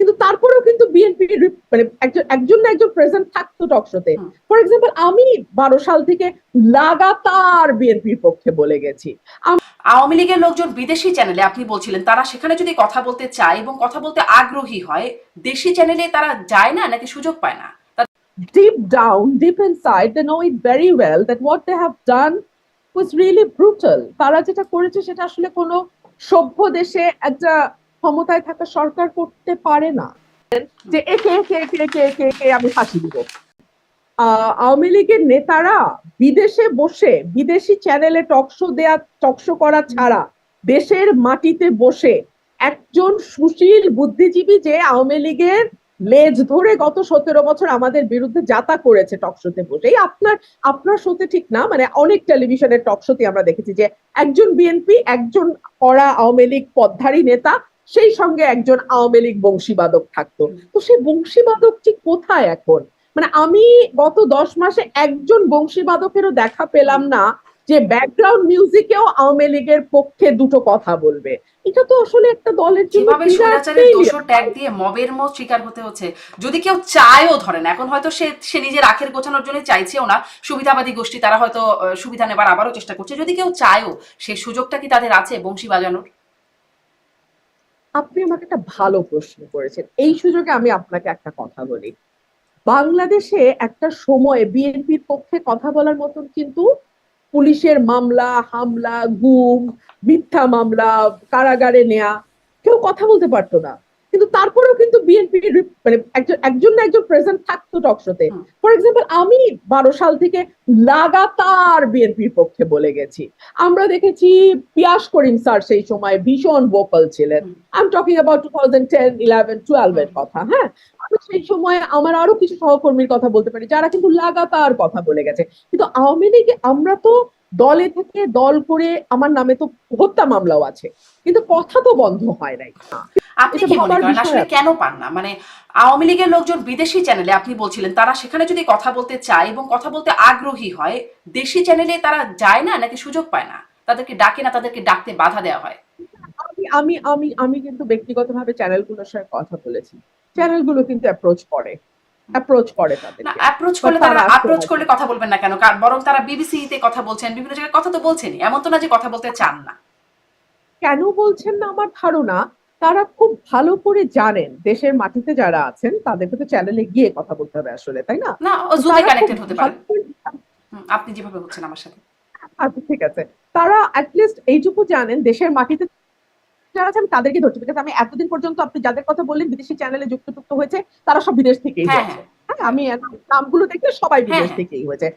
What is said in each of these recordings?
কিন্তু তারপরেও কিন্তু বিএনপি মানে একজন একজন না একজন প্রেজেন্ট থাকতো টকশোতে ফর এক্সাম্পল আমি বারো সাল থেকে লাগাতার বিএনপির পক্ষে বলে গেছি। আওয়ামী লীগের লোকজন বিদেশি চ্যানেলে আপনি বলছিলেন তারা সেখানে যদি কথা বলতে চায় এবং কথা বলতে আগ্রহী হয় দেশি চ্যানেলে তারা যায় না নাকি সুযোগ পায় না? তা- deep down, deep inside, they know it very well that what they have done was really brutal. তারা যেটা করেছে সেটা আসলে কোনো সভ্য দেশে একটা ক্ষমতায় থাকা সরকার করতে পারে না, যে একে একে একে একে একে একে আমি ফাঁসি দিব। আওয়ামী লীগের নেতারা বিদেশে বসে, বিদেশি চ্যানেলে টকশো দেয়া টকশো করা ছাড়া দেশের মাটিতে বসে একজন সুশীল বুদ্ধিজীবী যে আওয়ামী লীগের লেজ ধরে গত সতেরো বছর আমাদের বিরুদ্ধে যাতা করেছে টকশোতে বসে, এই আপনার আপনার শোতে ঠিক না মানে অনেক টেলিভিশনের টকশোতে আমরা দেখেছি যে একজন বিএনপি, একজন করা আওয়ামী লীগ পদধারী নেতা সেই সঙ্গে একজন আওয়ামী লীগ বংশীবাদক থাকতো। তো সেই বংশীবাদকটি কোথায় এখন? মানে আমি গত দশ মাসে একজন বংশীবাদকেরও দেখা পেলাম না যে ব্যাকগ্রাউন্ড মিউজিকেও আওয়ামী লীগের পক্ষে দুটো কথা বলবে। এটা তো আসলে একটা দলের জন্য ট্যাগ দিয়ে মবের মত শিকার হতে হচ্ছে? যদি কেউ চায়ও ধরেন এখন হয়তো সে সে নিজের আখের গোছানোর জন্য চাইছেও না। সুবিধাবাদী গোষ্ঠী তারা হয়তো সুবিধা নেবার আবারও চেষ্টা করছে। যদি কেউ চায়ও সেই সুযোগটা কি তাদের আছে বংশী বাজানোর আপনি আমাকে একটা ভালো প্রশ্ন করেছেন। এই সুযোগে আমি আপনাকে একটা কথা বলি। বাংলাদেশে একটা সময়ে বিএনপির পক্ষে কথা বলার মতন কিন্তু পুলিশের মামলা, হামলা, গুম, মিথ্যা মামলা, কারাগারে নেয়া কেউ কথা বলতে পারতো না। কিন্তু তারপরেও কিন্তু বিএনপি মানে একজন একজন না একজন প্রেজেন্ট থাকতো টকশোতে ফর এক্সাম্পল আমি বারো সাল থেকে লাগাতার বিএনপির পক্ষে বলে গেছি। আমরা দেখেছি পিয়াস করিম স্যার সেই সময় ভীষণ ভোকাল ছিলেন। I am talking about two thousand ten eleven twelve এর কথা হ্যাঁ? আমি সেই সময় আমার আরও কিছু সহকর্মীর কথা বলতে পারি যারা কিন্তু লাগাতার কথা বলে গেছে। কিন্তু আওয়ামী লীগে আমরা তো দলে থেকে দল করে আমার নামে তো হত্যা মামলাও আছে। কিন্তু কথা তো বন্ধ হয় নাই। আপনি কি মনে করেন? আসলে কেন পান না? মানে আওয়ামী লীগের লোকজন বিদেশি চ্যানেলে আপনি বলছিলেন তারা সেখানে যদি কথা বলতে চায় এবং কথা বলতে আগ্রহী হয় দেশি চ্যানেলে তারা যায় না নাকি সুযোগ পায় না? তাদেরকে ডাকে না তাদেরকে ডাকতে বাধা দেওয়া হয়? আমি আমি আমি কিন্তু ব্যক্তিগতভাবে চ্যানেলগুলোর সাথে কথা বলেছি। চ্যানেলগুলো কিন্তু অ্যাপ্রোচ করে। অ্যাপ্রোচ করে তাদের না অ্যাপ্রোচ করলে তারা তারা অ্যাপ্রোচ করলে কথা বলবেন না কেন? কারণ বরং তারা বিবিসি তে কথা বলছেন বিভিন্ন জায়গায় কথা তো বলছেনই। এমন তো না যে কথা বলতে চান না। কেন বলছেন না আমার ধারণা? তারা খুব ভালো করে জানেন দেশের মাটিতে যারা আছেন তাদেরকে তো চ্যানেলে গিয়ে কথা বলতে হবে আসলে তাই না? জুমে কানেক্টেড হতে আপনি যেভাবে হচ্ছেন আমার সাথে। আচ্ছা ঠিক আছে। তারা অ্যাটলিস্ট এইটুকু জানেন দেশের মাটিতে যারা আছেন তাদেরকে ধরছে বিকজ আমি এতদিন পর্যন্ত আপনি যাদের কথা বললেন বিদেশি চ্যানেলে যুক্ত যুক্ত হয়েছে তারা সব বিদেশ থেকেই হ্যাঁ হয়েছে হ্যাঁ। হ্যাঁ আমি নামগুলো দেখলে সবাই হ্যাঁ, বিদেশ। থেকেই হয়েছে।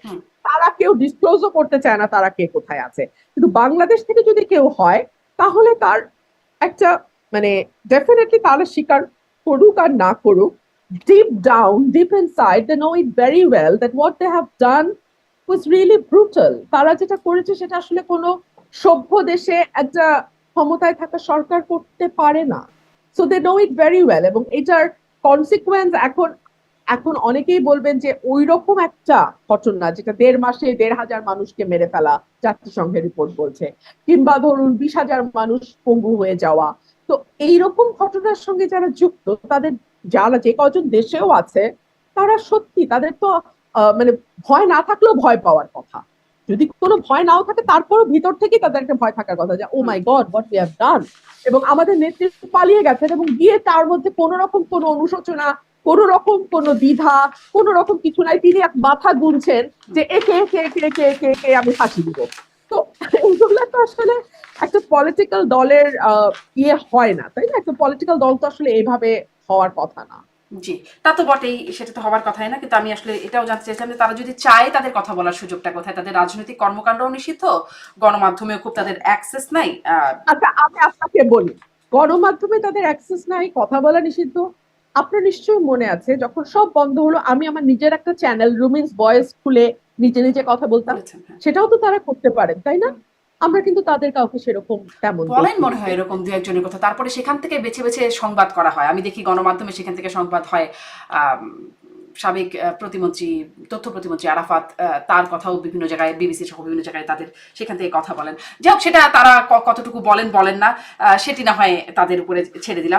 তারা কেউ ডিসক্লোজও করতে চায় না তারা কে কোথায় আছে। কিন্তু বাংলাদেশ থেকে যদি কেউ হয় তাহলে তার একটা মানে ডেফিনেটলি তারা স্বীকার করুক আর না করুক deep down deep inside they know it very well that what they have done was really brutal তারা যেটা করেছে সেটা আসলে কোনো সভ্য দেশে একটা ক্ষমতায় থাকা সরকার করতে পারে না। So they know it very well এবং এটার কনসিকুয়েন্স এখন এখন অনেকেই বলবেন যে ওই রকম একটা ঘটনা যেটা দেড় মাসে দেড় হাজার মানুষকে মেরে ফেলা জাতিসংঘের রিপোর্ট বলছে। কিংবা ধরুন বিশ হাজার মানুষ পঙ্গু হয়ে যাওয়া তো এইরকম ঘটনার সঙ্গে যারা যুক্ত, তাদের যারা যে কজন দেশেও আছে, তারা সত্যি তাদের তো মানে ভয় না থাকলেও ভয় পাওয়ার কথা। যদি কোনো ভয় নাও থাকে, তারপরও ভিতর থেকে তাদের একটা ভয় থাকার কথা যে ও my God what we have done এবং আমাদের নেতৃত্ব পালিয়ে গেছেন এবং গিয়ে তার মধ্যে কোনো রকম কোনো অনুশোচনা, কোনো রকম কোনো দ্বিধা, কোনো রকম কিছু নাই। তিনি এক মাথা গুনছেন যে একে একে একে একে একে একে, আমি ফাঁসি দিব। তো এইগুলো তো আসলে একটা পলিটিক্যাল দলের ইয়ে হয় না তাই না? একটা পলিটিক্যাল দল তো আসলে এইভাবে হওয়ার কথা না। জি তা তো বটেই সেটা তো হওয়ার কথাই না কিন্তু আমি আসলে এটাও জানতে চাইছিলাম যে তারা যদি চায় তাদের কথা বলার সুযোগটা কোথায়? তাদের রাজনৈতিক কর্মকাণ্ডও নিষিদ্ধ গণমাধ্যমেও খুব তাদের অ্যাক্সেস নাই আহ, আচ্ছা আমি আপনাকে বলি গণমাধ্যমে তাদের অ্যাক্সেস নাই কথা বলা নিষিদ্ধ আপনার নিশ্চয়ই মনে আছে যখন সব বন্ধ হলো আমি আমার নিজের একটা চ্যানেল রুমিন্স ভয়েস খুলে নিজে নিজে কথা বলতাম। হ্যাঁ। সেটাও তো তারা করতে পারেন তাই না? আমরা কিন্তু তাদের কাউকে সেরকম তেমন বলেন মনে হয় এরকম দু একজনের কথা। তারপরে সেখান থেকে বেছে বেছে সংবাদ করা হয়। আমি দেখি গণমাধ্যমে সেখান থেকে সংবাদ হয় সাবেক প্রতিমন্ত্রী তথ্য প্রতিমন্ত্রী আরাফাত তার কথাও বিভিন্ন জায়গায় বিবিসি সহ বিভিন্ন জায়গায় তাদের সেখান থেকে কথা বলেন। যাই হোক সেটা তারা কতটুকু বলেন বলেন না সেটি না হয় তাদের উপরে ছেড়ে দিলাম।